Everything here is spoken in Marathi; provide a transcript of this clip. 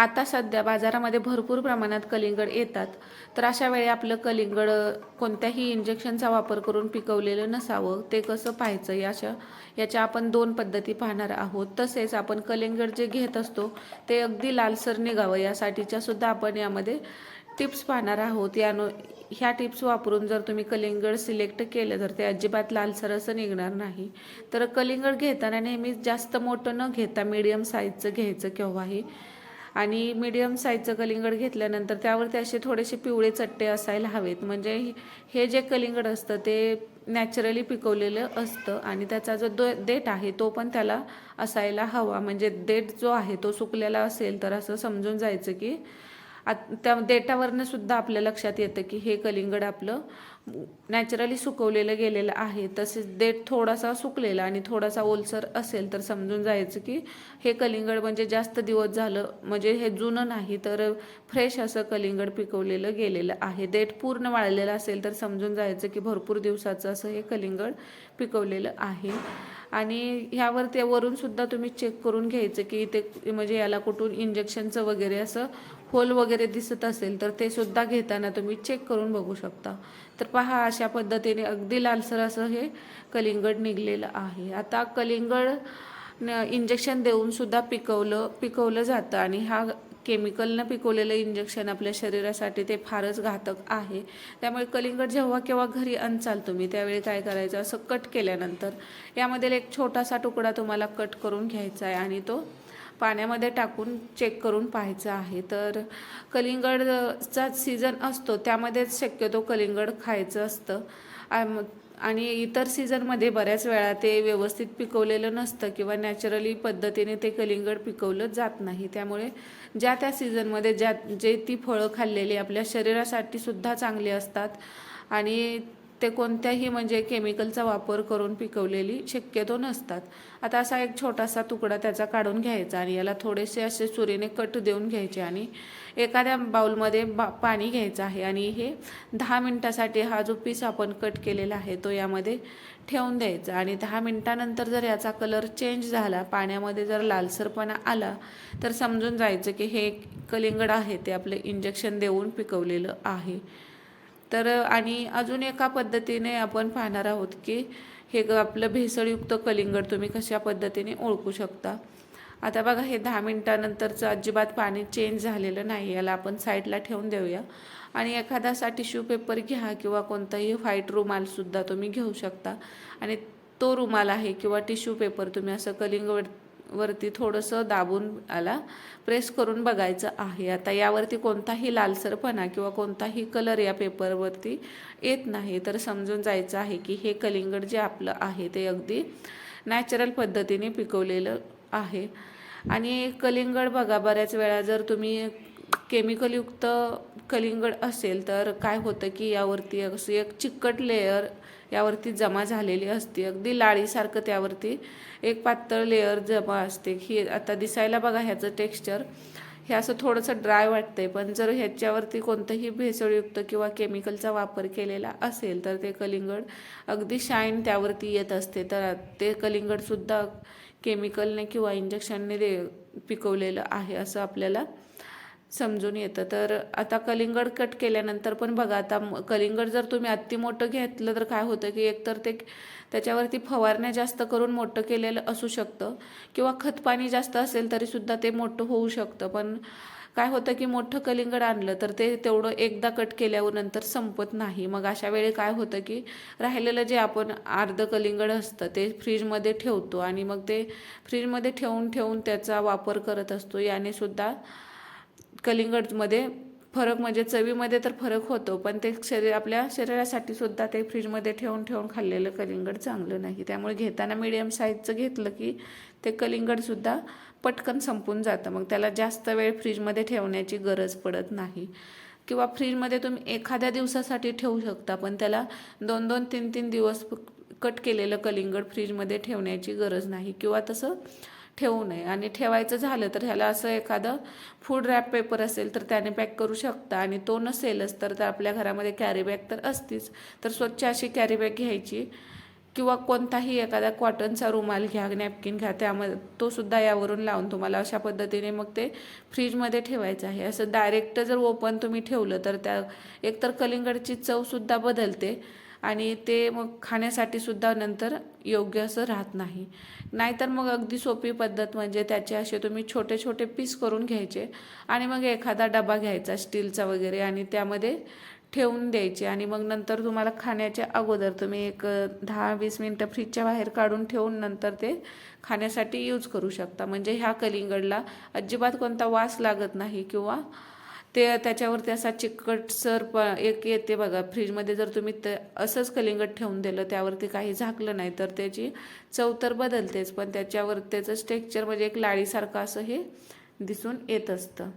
आता सध्या बाजारामध्ये भरपूर प्रमाणात कलिंगड येतात. तर अशा वेळी आपलं कलिंगड कोणत्याही इंजेक्शनचा वापर करून पिकवलेलं नसावं ते कसं पाहायचं याच्या याच्या आपण दोन पद्धती पाहणार आहोत. तसेच आपण कलिंगड जे घेत असतो ते अगदी लालसर निघावं यासाठीच्या सुद्धा आपण यामध्ये टिप्स पाहणार आहोत. यानो ह्या टिप्स वापरून जर तुम्ही कलिंगड सिलेक्ट केलं तर ते अजिबात लालसर असं निघणार नाही. तर कलिंगड घेताना नेहमी जास्त मोठं न घेता मीडियम साईजचं घ्यायचं केव्हाही. आणि मीडियम साईजचं कलिंगड घेतल्यानंतर त्यावरती असे थोडेसे पिवळे चट्टे असायला हवेत. म्हणजे हे जे कलिंगड असतं ते नॅचरली पिकवलेलं असतं आणि त्याचा जो दो देठ आहे तो पण त्याला असायला हवा. म्हणजे देठ जो आहे तो सुकलेला असेल तर असं समजून जायचं की आत त्या देठावरनं सुद्धा आपल्या लक्षात येतं की हे कलिंगड आपलं नॅचरली सुकवलेलं गेलेलं आहे. तसेच देठ थोडासा सुकलेला आणि थोडासा ओलसर असेल तर समजून जायचं की हे कलिंगड म्हणजे जास्त दिवस झालं म्हणजे हे जुनं नाही तर फ्रेश असं कलिंगड पिकवलेलं गेलेलं आहे. देठ पूर्ण वाळलेलं असेल तर समजून जायचं की भरपूर दिवसाचं असं हे कलिंगड पिकवलेलं आहे. आणि ह्यावर ते वरून सुद्धा तुम्ही चेक करून घ्यायचं की ते म्हणजे याला कुठून इंजेक्शनचं वगैरे असं होल वगैरे दिसत असेल तर ते सुद्धा घेताना तुम्ही चेक करून बघू शकता. तर पहा अशा पद्धतीने अगदी लालसर असं हे कलिंगड निघलेलं आहे. आता कलिंगड इंजेक्शन देऊन सुद्धा पिकवलं पिकवलं जातं आणि हा केमिकलनं पिकवलेलं इंजेक्शन आपल्या शरीरासाठी ते फारच घातक आहे. त्यामुळे कलिंगड जेव्हा केव्हा घरी आणचाल तुम्ही त्यावेळी काय करायचं? असं कट केल्यानंतर यामध्ये एक छोटासा तुकडा तुम्हाला कट करून घ्यायचा आहे आणि तो पाण्यामध्ये टाकून चेक करून पाहायचं आहे. तर कलिंगडचा सीझन असतो त्यामध्येच शक्यतो कलिंगड खायचं असतं. आणि इतर सीझनमध्ये बऱ्याच वेळा ते व्यवस्थित पिकवलेलं नसतं किंवा नॅचरली पद्धतीने ते कलिंगड पिकवलं जात नाही. त्यामुळे ज्या त्या सीझनमध्ये ज्या जे ती फळं खाल्लेली आपल्या शरीरासाठी सुद्धा चांगली असतात. आणि ते कोणत्याही म्हणजे केमिकलचा वापर करून पिकवलेली शक्यतो नसतात. आता असा एक छोटासा तुकडा त्याचा काढून घ्यायचा आणि याला थोडेसे असे सुरीने कट देऊन घ्यायचे आणि एखाद्या बाऊलमध्ये बा पाणी घ्यायचं आहे आणि हे दहा मिनटासाठी हा जो पीस आपण कट केलेला आहे तो यामध्ये ठेवून द्यायचा आणि दहा मिनटानंतर जर याचा कलर चेंज झाला पाण्यामध्ये जर लालसरपणा आला तर समजून जायचं की हे कलिंगड आहे ते आपलं इंजेक्शन देऊन पिकवलेलं आहे. तर आणि अजून एका पद्धतीने आपण पाहणार आहोत की हे आपलं भेसळयुक्त कलिंगड तुम्ही कशा पद्धतीने ओळखू शकता. आता बघा हे दहा मिनटानंतरचं अजिबात पाणी चेंज झालेलं नाही याला आपण साईडला ठेवून देऊया. आणि एखादा असा टिश्यू पेपर घ्या किंवा कोणताही व्हाईट रुमालसुद्धा तुम्ही घेऊ शकता. आणि तो रुमाल आहे किंवा टिश्यू पेपर तुम्ही असं कलिंगड वरती थोडंसं दाबून आला. प्रेस करून बघायचं आहे. आता यावरती कोणताही लालसरपणा किंवा कोणताही कलर या पेपरवरती येत नाही. तर समजून जायचं आहे की हे कलिंगड जे आपलं आहे ते अगदी नॅचरल पद्धतीने पिकवलेलं आहे. आणि कलिंगड बघा बऱ्याच वेळा जर तुम्ही केमिकलयुक्त कलिंगड असेल तर काय होतं की यावरती असं एक चिकट लेयर यावरती जमा झालेली असते. अगदी लाळीसारखं त्यावरती एक पातळ लेअर जमा असते. ही आता दिसायला बघा ह्याचं टेक्स्चर हे असं थोडंसं ड्राय वाटतंय पण जर ह्याच्यावरती कोणतंही भेसळयुक्त किंवा केमिकलचा वापर केलेला असेल तर ते कलिंगड अगदी शाईन त्यावरती येत असते. तर ते कलिंगडसुद्धा केमिकलने किंवा इंजेक्शनने दे पिकवलेलं आहे असं आपल्याला समजून येतं. तर आता कलिंगड कट केल्यानंतर पण बघा आता कलिंगड जर तुम्ही अति मोठं घेतलं तर काय होतं की एकतर ते त्याच्यावरती फवारण्या जास्त करून मोठं केलेलं असू शकतं किंवा खतपाणी जास्त असेल तरीसुद्धा ते मोठं होऊ शकतं. पण काय होतं की मोठं कलिंगड आणलं तर ते तेवढं एकदा कट केल्यावर नंतर संपत नाही. मग अशा वेळी काय होतं की राहिलेलं जे आपण अर्ध कलिंगड असतं ते फ्रीजमध्ये ठेवतो आणि मग ते फ्रीजमध्ये ठेवून ठेवून त्याचा वापर करत असतो. याने सुद्धा कलिंगडमध्ये फरक म्हणजे चवीमध्ये तर फरक होतो पण ते शरीर आपल्या शरीरासाठी सुद्धा ते फ्रीजमध्ये ठेवून ठेवून खाल्लेलं कलिंगड चांगलं नाही. त्यामुळे घेताना मिडियम साईजचं घेतलं की ते कलिंगडसुद्धा पटकन संपून जातं. मग त्याला जास्त वेळ फ्रीजमध्ये ठेवण्याची गरज पडत नाही. किंवा फ्रीजमध्ये तुम्ही एखाद्या दिवसासाठी ठेवू शकता पण त्याला दोन दोन तीन तीन दिवस कट केलेलं कलिंगड फ्रीजमध्ये ठेवण्याची गरज नाही. किंवा तसं ठेवू नये. आणि ठेवायचं झालं तर ह्याला असं एखादं फूड रॅप पेपर असेल तर त्याने पॅक करू शकता. आणि तो नसेलच तर आपल्या घरामध्ये कॅरीबॅग तर असतीच. तर स्वच्छ अशी कॅरीबॅग घ्यायची. किंवा कोणताही एखादा कॉटनचा रुमाल घ्या नॅपकिन घ्या. त्यामध्ये तो सुद्धा यावरून लावून तुम्हाला अशा पद्धतीने मग ते फ्रीजमध्ये ठेवायचं आहे. असं डायरेक्ट जर ओपन तुम्ही ठेवलं तर त्या एकतर कलिंगडची चवसुद्धा बदलते. आणि ते मग खाण्यासाठी सुद्धा नंतर योग्य असं राहत नाही. नाहीतर मग अगदी सोपी पद्धत म्हणजे त्याचे असे तुम्ही छोटे छोटे पीस करून घ्यायचे आणि मग एखादा डबा घ्यायचा स्टीलचा वगैरे आणि त्यामध्ये ठेवून द्यायचे आणि मग नंतर तुम्हाला खाण्याच्या अगोदर तुम्ही एक दहा वीस मिनटं फ्रीजच्या बाहेर काढून ठेवून नंतर ते खाण्यासाठी यूज करू शकता. म्हणजे ह्या कलिंगडला अजिबात कोणता वास लागत नाही किंवा ते त्याच्यावरती असा चिकटसर प एक येते बघा फ्रीजमध्ये जर तुम्ही त असंच कलिंगट ठेवून दिलं त्यावरती काही झाकलं नाही तर त्याची चव तर बदलतेच पण त्याच्यावर त्याचं स्टेक्चर म्हणजे एक लाडीसारखं असं हे दिसून येत असतं.